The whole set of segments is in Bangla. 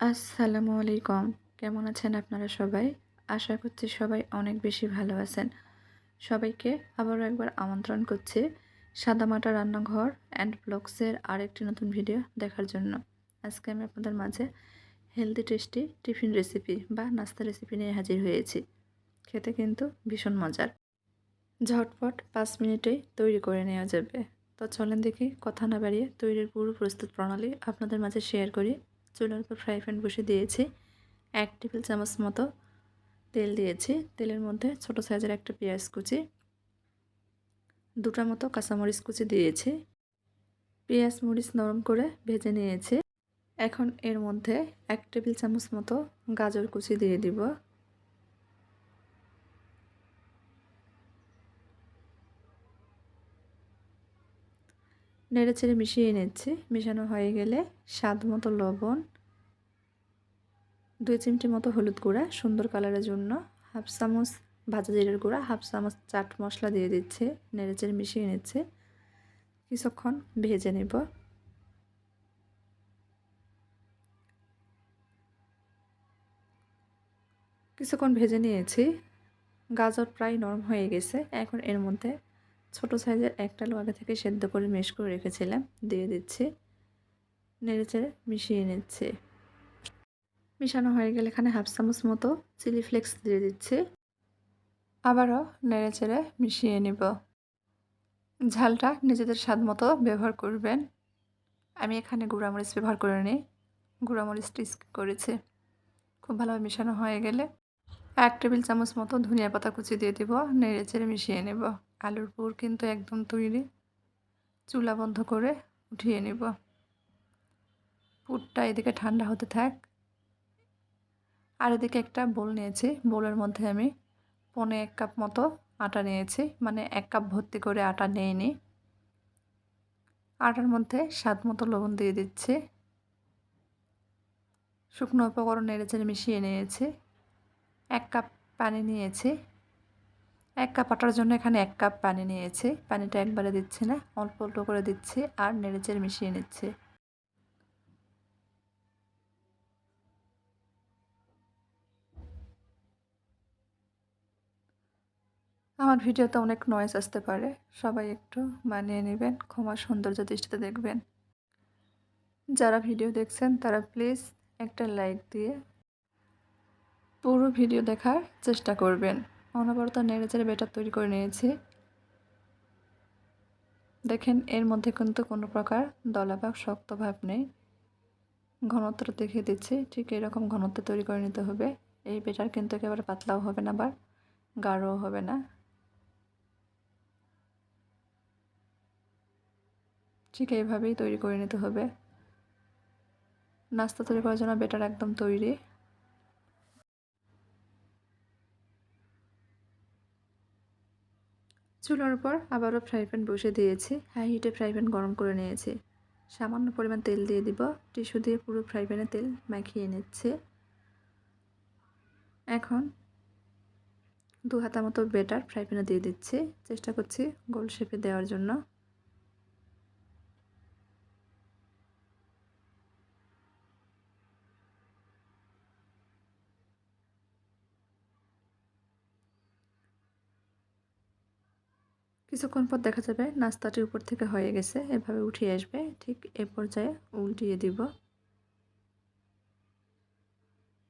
আসসালামু আলাইকুম। কেমন আছেন আপনারা সবাই? আশা করছি সবাই অনেক বেশি ভালো আছেন। সবাইকে আবারও একবার আমন্ত্রণ করছি সাদামাটা রান্নাঘর অ্যান্ড ব্লগসের আরেকটি নতুন ভিডিও দেখার জন্য। আজকে আমি আপনাদের মাঝে হেলদি টেস্টি টিফিন রেসিপি বা নাস্তা রেসিপি নিয়ে হাজির হয়েছি। খেতে কিন্তু ভীষণ মজার। ঝটপট পাঁচ মিনিটেই তৈরি করে নেওয়া যাবে। তো চলেন দেখি কথা না বাড়িয়ে তৈরির পুরো প্রস্তুত প্রণালী আপনাদের মাঝে শেয়ার করি। চুলার উপর ফ্রাই প্যান বসে দিয়েছি। এক টেবিল চামচ মতো তেল দিয়েছি। তেলের মধ্যে ছোট সাইজের একটা পেঁয়াজ কুচি, দুটা মতো কাঁচামরিচ কুচি দিয়েছি। পেঁয়াজ মরিচ নরম করে ভেজে নিয়েছি। এখন এর মধ্যে এক টেবিল চামচ মতো গাজর কুচি দিয়ে দিব। নেড়ে চেড়ে মিশিয়ে নিচ্ছি। মিশানো হয়ে গেলে স্বাদ মতো লবণ, দুই চিমটি মতো হলুদ গুঁড়া, সুন্দর কালারের জন্য হাফ চামচ ভাজা জিরের গুঁড়া, হাফ চামচ চাট মশলা দিয়ে দিচ্ছে। নেড়ে চেড়ে মিশিয়ে নিচ্ছে। কিছুক্ষণ ভেজে নেব। কিছুক্ষণ ভেজে নিয়েছি। গাজর প্রায় নরম হয়ে গেছে। এখন এর মধ্যে ছোট সাইজের একটা আলু আগে থেকে সেদ্ধ করে মেশ করে রেখেছিলাম। দিয়ে দিচ্ছি। নেড়েচেড়ে মিশিয়ে নিচ্ছে। মিশানো হয়ে গেলে এখানে হাফ চামচ মতো চিলি ফ্লেক্স দিয়ে দিচ্ছি। আবারও নেড়েচেড়ে মিশিয়ে নিব। ঝালটা নিজেদের স্বাদ মতো ব্যবহার করবেন। আমি এখানে গুঁড়ামরিচ ব্যবহার করে নিই। গুঁড়ামরিচ টিস্ক করেছি। খুব ভালোভাবে মিশানো হয়ে গেলে এক টেবিল চামচ মতো ধনিয়া পাতা কুচি দিয়ে দেব। নেড়ে চেড়ে মিশিয়ে নেব। আলুর পুর কিন্তু একদম তৈরি। চুলা বন্ধ করে উঠিয়ে নেব। পুরটা এদিকে ঠান্ডা হতে থাক। আর এদিকে একটা বোল নিয়েছি। বোলের মধ্যে আমি পনে এক কাপ মতো আটা নিয়েছি। মানে এক কাপ ভর্তি করে আটা নিয়ে নিই আটার মধ্যে স্বাদ মতো লবণ দিয়ে দিচ্ছি। শুকনো উপকরণ নেড়ে চেড়ে মিশিয়ে নিয়েছি। এক কাপ পানি নিয়েছি। এক কাপ আটার জন্য এখানে এক কাপ পানি নিয়েছি। পানিটা একবারে দিচ্ছি না, অল্প অল্প করে দিচ্ছি আর নেড়েচেড়ে মিশিয়ে নিচ্ছি। আমার ভিডিওতে অনেক নয়েজ আসতে পারে, সবাই একটু মানিয়ে নেবেন, ক্ষমা সৌন্দর্য দৃষ্টিতে দেখবেন। যারা ভিডিও দেখছেন, তারা প্লিজ একটা লাইক দিয়ে পুরো ভিডিও দেখার চেষ্টা করবেন। অনবরত নেড়ে চেড়ে বেটার তৈরি করে নিয়েছি। দেখেন, এর মধ্যে কিন্তু কোনো প্রকার দলা বা শক্ত ভাব নেই। ঘনত্ব দেখিয়ে দিচ্ছি, ঠিক এরকম ঘনত্ব তৈরি করে নিতে হবে। এই বেটার কিন্তু একেবারে পাতলাও হবে না, আবার গাঢ়ও হবে না। ঠিক এইভাবেই তৈরি করে নিতে হবে। নাস্তা তৈরি করার জন্য বেটার একদম তৈরি। চুলার উপর আবারও ফ্রাই প্যান বসে দিয়েছি। হাই হিটে ফ্রাই প্যান গরম করে নিয়েছি। সামান্য পরিমাণ তেল দিয়ে দিব। টিস্যু দিয়ে পুরো ফ্রাই প্যানে তেল মাখিয়ে নিচ্ছে। এখন দু হাতা মতো বেটার ফ্রাই প্যানে দিয়ে দিচ্ছি। চেষ্টা করছি গোল শেপে দেওয়ার জন্য। কিছুক্ষণ পর দেখা যাবে নাস্তাটি উপর থেকে হয়ে গেছে, এভাবে উঠিয়ে আসবে, ঠিক এ পর্যায়ে উল্টিয়ে দিব।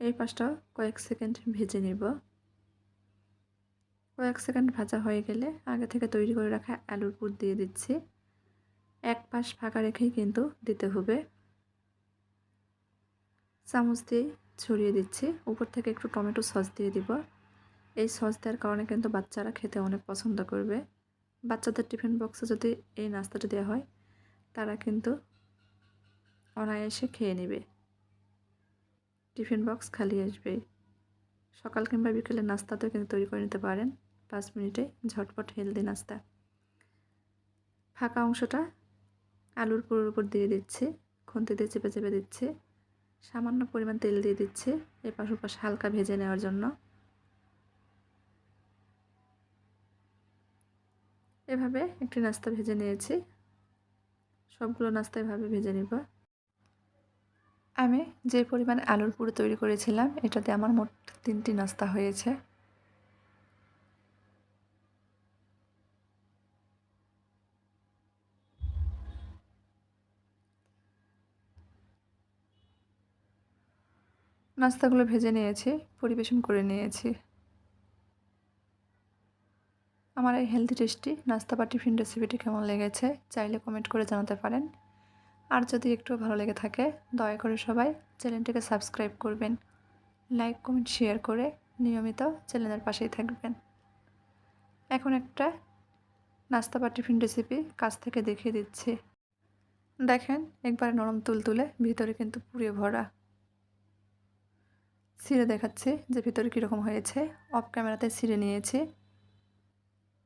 এই পাশটা কয়েক সেকেন্ড ভেজে নিব। কয়েক সেকেন্ড ভাজা হয়ে গেলে আগে থেকে তৈরি করে রাখা আলুর পুর দিয়ে দিচ্ছি। এক পাশ ফাঁকা রেখেই কিন্তু দিতে হবে। চামচ দিয়ে ছড়িয়ে দিচ্ছি। উপর থেকে একটু টমেটো সস দিয়ে দিব। এই সস দেওয়ার কারণে কিন্তু বাচ্চারা খেতে অনেক পছন্দ করবে। বাচ্চাদের টিফিন বক্সে যদি এই নাস্তাটা দেওয়া হয়, তারা কিন্তু অনায়াসে খেয়ে নেবে। টিফিন বক্স খালি আসবে। সকাল কিংবা বিকেলের নাস্তাতেও কিন্তু তৈরি করে নিতে পারেন পাঁচ মিনিটে ঝটপট হেলদি নাস্তা। ফাঁকা অংশটা আলুর পুরোর উপর দিয়ে দিচ্ছে খুন্তি দিয়ে চেপে চেপে দিচ্ছে, সামান্য পরিমাণ তেল দিয়ে দিচ্ছে, এপাশ ওপাশ হালকা ভেজে নেওয়ার জন্য। এভাবে একটি নাস্তা ভেজে নিয়েছি। সবগুলো নাস্তা এভাবে ভেজে নিব। আমি যে পরিমাণে আলুর পুরো তৈরি করেছিলাম, এটাতে আমার মোট তিনটি নাস্তা হয়েছে। নাস্তাগুলো ভেজে নিয়েছি, পরিবেশন করে নিয়েছি। আমার এই হেলদি টেস্টি নাস্তা বা টিফিন রেসিপিটি কেমন লেগেছে চাইলে কমেন্ট করে জানাতে পারেন। আর যদি একটু ভালো লেগে থাকে, দয়া করে সবাই চ্যানেলটিকে সাবস্ক্রাইব করবেন। লাইক কমেন্ট শেয়ার করে নিয়মিত চ্যানেলের পাশেই থাকবেন। এখন একটা নাস্তা বা টিফিন রেসিপি কাছ থেকে দেখিয়ে দিচ্ছি। দেখেন, একবারে নরম তুল তুলে ভিতরে কিন্তু পুড়িয়ে ভরা। ছিঁড়ে দেখাচ্ছে যে ভিতরে কীরকম হয়েছে। অফ ক্যামেরাতে ছিঁড়ে নিয়েছি।